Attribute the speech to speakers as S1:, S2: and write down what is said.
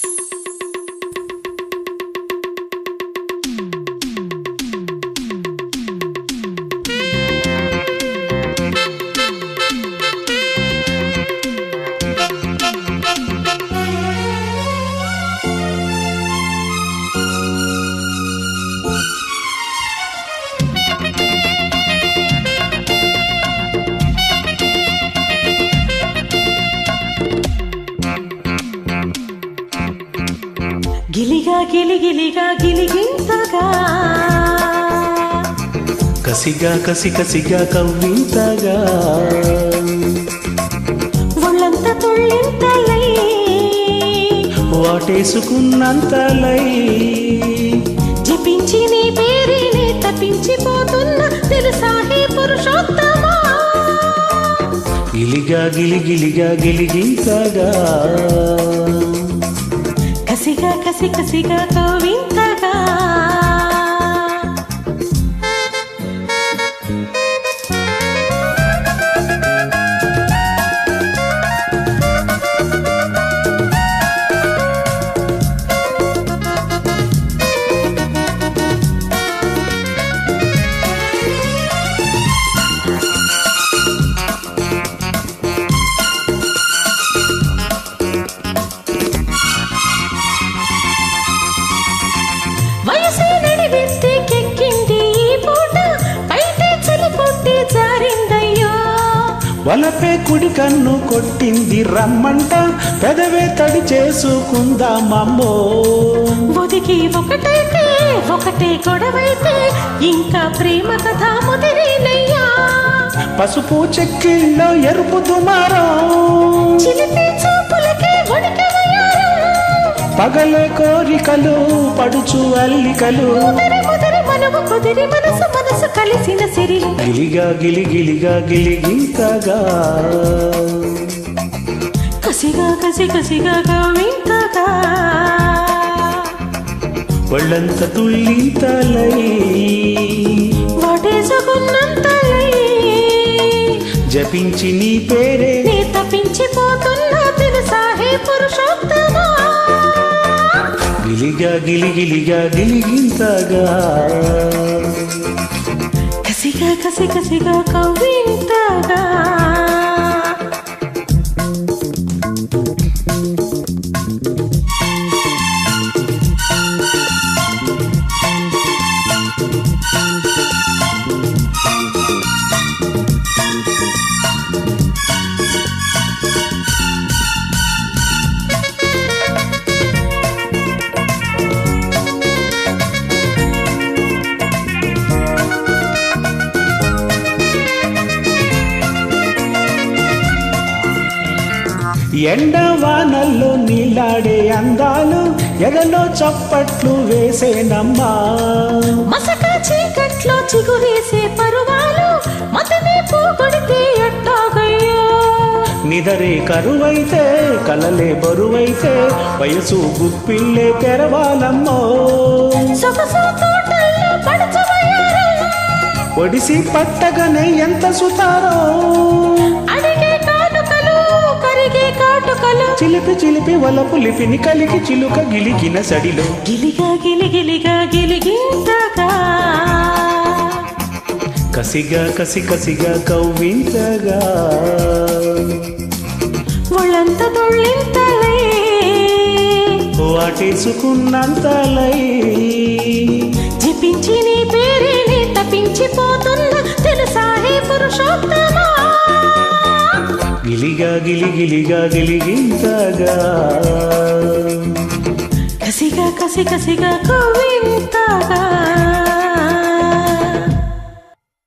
S1: Thank you. గిలిగిలిగా గిలిగింతగా
S2: కసిగా కసి కసిగా కవ్వింతగా
S1: ఒళ్ళంత తుళ్ళింతలై.
S2: వాటేసుకున్నంతలై.
S1: జపించి నీ పేరుని తప్పించిపోతున్న తెలుసా హే పురుషోత్తమా?
S2: గిలిగా గిలిగిలిగా గిలిగింతగా
S1: కసిగా కసి కసిగా కవింతగా
S2: వలపే కుడి కన్ను కొట్టింది రమ్మంట. పెదవే తడి చేసుకుందామమ్మో
S1: ఒదిగి ఒకటైతే ఒకటే గొడవైతే ఇంకా ప్రేమ కథ ముదిరినయ్యా.
S2: పసుపు చెక్కిళ్ళలో ఎరుపు దుమారం.
S1: చిలిపి చూపులకే వణికిపోయారు
S2: పగలే కోరికలు పడుచు అల్లికలు.
S1: మనము కుదిరి మనసు మనసు కలిసిన సిరి.
S2: గిలిగా గిలిగిలిగా గిలిగింతగా
S1: కసిగా కసి కసిగా గవింతగా
S2: ఒళ్ళంత తుళ్ళింతలై
S1: వాటేసుకున్నంతలై
S2: జపించి నీ పేరే.
S1: నీ తప్పించిపోతున్నా తెలుసా హే
S2: గిలిగిలిగా గిలిగిలిగా గిలిగింతగా
S1: కసిగా కసి కసిగా కవ్వింతగా
S2: ఎండ వానల్లో నీలాడే అందాలు ఎదలో చప్పట్లు వేసేనమ్మా.
S1: మసక చీకట్లో చిగురేసే పరువాలు మతనే పోగొడితే ఎట్టాగయ్యో
S2: నిదరే కరువైతే కలలే బరువైతే వయసు గుప్పిల్లే తెరవాలమ్మో.
S1: సొగసు తోటల్లో
S2: ఒడిసి పట్టగనే ఎంత సుతారో. చిలిపి చిలిపి వలపు లిపిని కలిగి చిలుక గిలిగిన సడిలో.
S1: గిలిగా గిలిగిలిగా గిలిగింతగా
S2: కసిగా కసి కసిగా కవ్వింతగా
S1: ఒళ్ళంత తొళ్ళింతలై
S2: వాటేసుకున్నంతలై
S1: జపించి నీ పేరుని తప్పించిపోతున్న తెలుసా హే పురుషోత్తమా
S2: గిలిగా గిలిగిలిగా గిలిగింతగా
S1: కసిగా కసి కసిగా కవింతగా